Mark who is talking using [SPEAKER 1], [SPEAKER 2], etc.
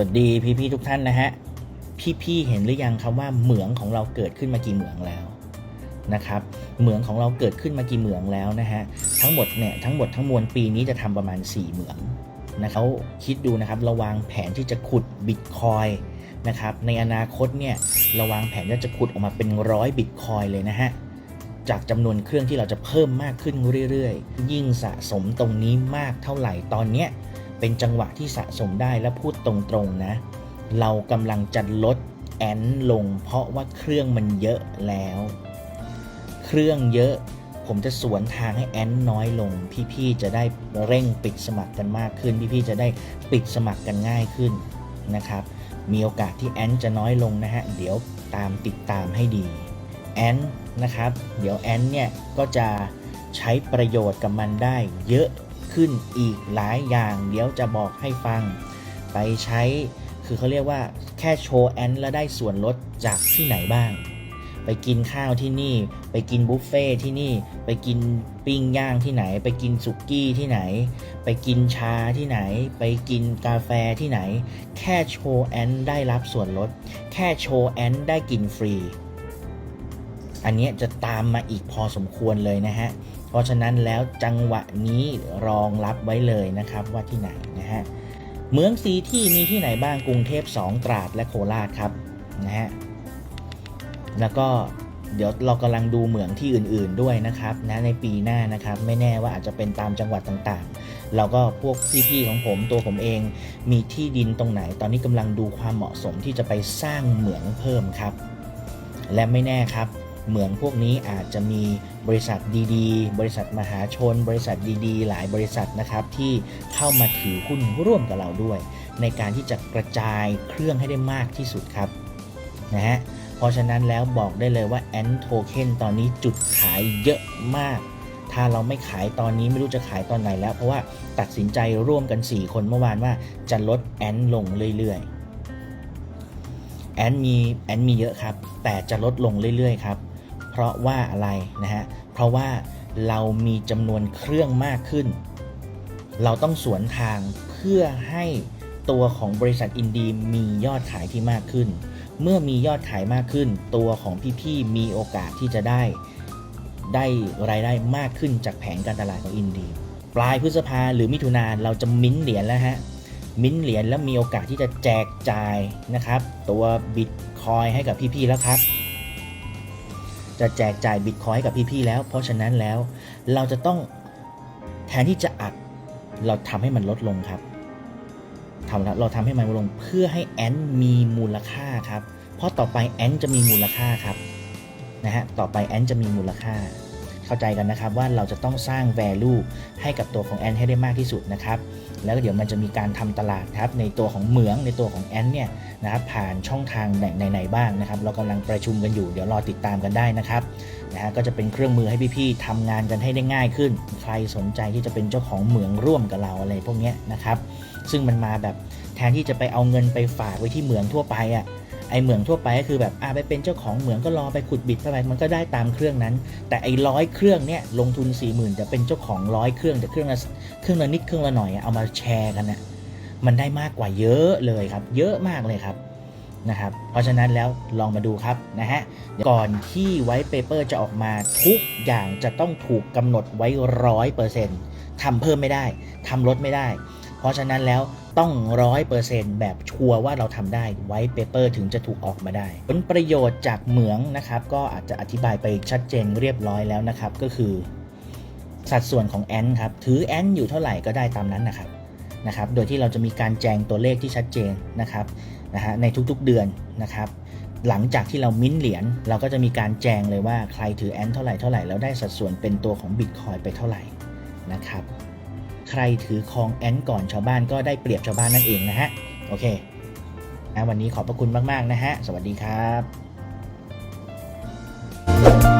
[SPEAKER 1] วัสดีพี่ๆทุกท่านนะฮะ พี่ๆเห็นหรือยังครับว่าเหมืองของเราเกิดขึ้นมากี่เหมืองแล้วนะครับเหมืองของเราเกิดขึ้นมากี่เหมืองแล้วนะฮะทั้งหมดเนี่ยทั้งหมดทั้งมวลปีนี้จะทำประมาณ 4 เหมืองนะเขาคิดดูนะครับระวางแผนที่จะขุดบิตคอยนะครับในอนาคตเนี่ยระวางแผนว่าจะขุดออกมาเป็นร้อยบิตคอยเลยนะฮะจากจำนวนเครื่องที่เราจะเพิ่มมากขึ้นเรื่อยๆ ยิ่งสะสมตรงนี้มากเท่าไหร่ตอนเนี้ย เป็นจังหวะที่สะสมได้และพูดตรงๆนะ เรากำลังจะลดแอนลง เพราะว่าเครื่องมันเยอะแล้ว เครื่องเยอะ ผมจะสวนทางให้แอนน้อยลง พี่ๆจะได้เร่งปิดสมัครกันมากขึ้น พี่ๆจะได้ปิดสมัครกันง่ายขึ้นนะครับ มีโอกาสที่แอนจะน้อยลงนะฮะ เดี๋ยวตามติดตามให้ดีแอนนะครับ เดี๋ยวแอนเนี่ยก็จะใช้ประโยชน์กับมันได้เยอะ ขึ้นอีกหลายอย่าง เดี๋ยวจะบอกให้ฟัง ไปใช้คือเขาเรียกว่าแค่โชว์แอนแล้วได้ส่วนลดจากที่ไหนบ้าง ไปกินข้าวที่นี่ ไปกินบุฟเฟ่ที่นี่ ไปกินปิ้งย่างที่ไหน ไปกินสุกี้ที่ไหน ไปกินชาที่ไหน ไปกินกาแฟที่ไหน แค่โชว์แอนได้รับส่วนลด แค่โชว์แอนได้กินฟรี อันนี้จะตามมาอีกพอสมควรเลยนะฮะ เพราะฉะนั้นแล้วจังหวะนี้รองรับไว้เลยนะครับว่าที่ไหนนะฮะ เมืองสีที่มีที่ไหนบ้างกรุงเทพ 2 ตราดและโคราชครับนะฮะ แล้วก็เดี๋ยวเรากำลังดูเหมืองที่อื่นๆด้วยนะครับนะในปีหน้านะครับไม่แน่ว่าอาจจะเป็นตามจังหวัดต่างๆ เราก็พวกพี่ๆของผมตัวผมเองมีที่ดินตรงไหน ตอนนี้กำลังดูความเหมาะสมที่จะไปสร้างเหมืองเพิ่มครับ และไม่แน่ครับ เหมืองพวกนี้อาจจะมีบริษัทดีๆ บริษัทมหาชน บริษัทดีๆ หลายบริษัทนะครับที่เข้ามาถือหุ้นร่วมกับเราด้วย ในการที่จะกระจายเครื่องให้ได้มากที่สุดครับนะฮะเพราะฉะนั้นแล้วบอกได้เลยว่าแอนโทเค็นตอนนี้จุดขายเยอะมาก ถ้าเราไม่ขายตอนนี้ไม่รู้จะขายตอนไหนแล้ว เพราะว่าตัดสินใจร่วมกัน 4 คนเมื่อวานว่าจะลดแอนลงเรื่อยๆแอนมีแอนมีเยอะครับ แต่จะลดลงเรื่อยๆครับ ราะว่าอะไรนะฮะ เพราะว่าเรามีจำนวนเครื่องมากขึ้น เราต้องสวนทางเพื่อให้ตัวของบริษัทอินดีมียอดขายที่มากขึ้น เมื่อมียอดขายมากขึ้น ตัวของพี่ๆมีโอกาสที่จะได้ได้รายได้มากขึ้นจากแผนการตลาดของอินดีปลายพฤษภาหรือมิถุนาเราจะมิ้นเหรียญแล้วฮะมิ้นเหรียญแล้วมีโอกาสที่จะแจกจ่ายนะครับ ตัวบิตคอยให้กับพี่ๆแล้วครับ จะแจกจ่ายบิตคอยให้กับพี่ๆแล้ว เพราะฉะนั้นแล้ว เราจะต้องแทนที่จะอัด เราทำให้มันลดลงครับทำแล้วเราทำให้มันลดลงเพื่อให้แอนมีมูลค่าครับ เพราะต่อไปแอนจะมีมูลค่าครับนะฮะต่อไปแอนจะมีมูลค่า เข้าใจกันนะครับว่าเราจะต้องสร้าง value ให้กับตัวของแอนให้ได้มากที่สุดนะครับแล้วเดี๋ยวมันจะมีการทำตลาดครับในตัวของเหมืองในตัวของแอนเนี่ยนะครับผ่านช่องทางไหนๆบ้างนะครับ เรากำลังประชุมกันอยู่เดี๋ยวรอติดตามกันได้นะครับนะฮะก็จะเป็นเครื่องมือให้พี่ๆทำงานกันให้ได้ง่ายขึ้น ใครสนใจที่จะเป็นเจ้าของเหมืองร่วมกับเราอะไรพวกนี้นะครับ ซึ่งมันมาแบบแทนที่จะไปเอาเงินไปฝากไว้ที่เหมืองทั่วไปอะ่ะ ไอเหมืองทั่วไปก็คือแบบอ่าไปเป็นเจ้าของเหมืองก็รอไปขุดบิดเข้าไปมันก็ได้ตามเครื่องนั้น แต่ไอร้อยเครื่องเนี่ยลงทุน4ี่หมื่นจะเป็นเจ้าของร้อยเครื่องแต่เครื่องละเครื่องละนิดเครื่องละหน่อยเอามาแชร์กันนะมันได้มากกว่าเยอะเลยครับ เยอะมากเลยครับนะครับเพราะฉะนั้นแล้วลองมาดูครับนะฮะก่อนที่ไวท์เปเปอร์จะออกมาทุกอย่างจะต้องถูกกำหนดไว้ร้อยเปอร์เซ็นต์ทำเพิ่มไม่ได้ทำลดไม่ได้ เพราะฉะนั้นแล้วต้องร้อยเปอร์เซ็นต์แบบชัวร์ว่าเราทำได้ไวท์เปเปอร์ถึงจะถูกออกมาได้ ผลประโยชน์จากเหมืองนะครับก็อาจจะอธิบายไปชัดเจนเรียบร้อยแล้วนะครับ ก็คือ สัดส่วนของแอนครับถือแอนอยู่เท่าไหร่ก็ได้ตามนั้นนะครับนะครับ โดยที่เราจะมีการแจงตัวเลขที่ชัดเจนนะครับนะฮะในทุกๆเดือนนะครับ หลังจากที่เรามิ้นเหรียญเราก็จะมีการแจงเลยว่าใครถือแอนเท่าไหร่เท่าไหร่แล้วได้สัดส่วนเป็นตัวของบิตคอยไปเท่าไหร่นะครับ ใครถือคองแอนก่อนชาวบ้านก็ได้เปรียบชาวบ้านนั่นเองนะฮะ โอเคนะวันนี้ขอบพระคุณมาก ๆ นะฮะ สวัสดีครับ